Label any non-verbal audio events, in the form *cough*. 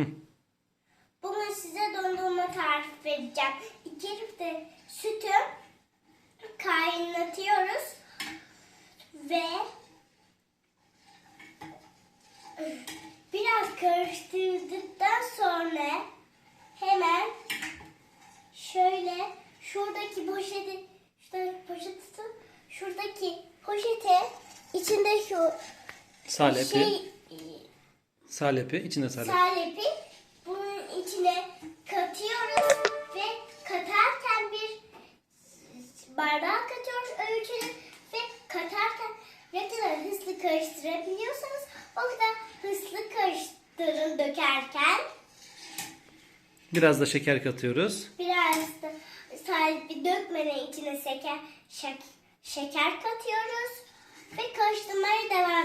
*laughs* Bugün size dondurma tarifi vereceğim. İki litre sütü kaynatıyoruz ve biraz karıştırdıktan sonra hemen şöyle şuradaki poşeti şuradaki poşeti şuradaki poşete içinde şu Salepi. şey Salepi. içinde salepi. salepi bunun içine katıyoruz ve katarken bir bardağa katıyoruz ölçülü ve katarken ne kadar hızlı karıştırabiliyorsanız o kadar hızlı karıştırın dökerken Biraz da şeker katıyoruz. biraz da salepi dökmeden içine şeker, şek- şeker katıyoruz ve karıştırmaya devam.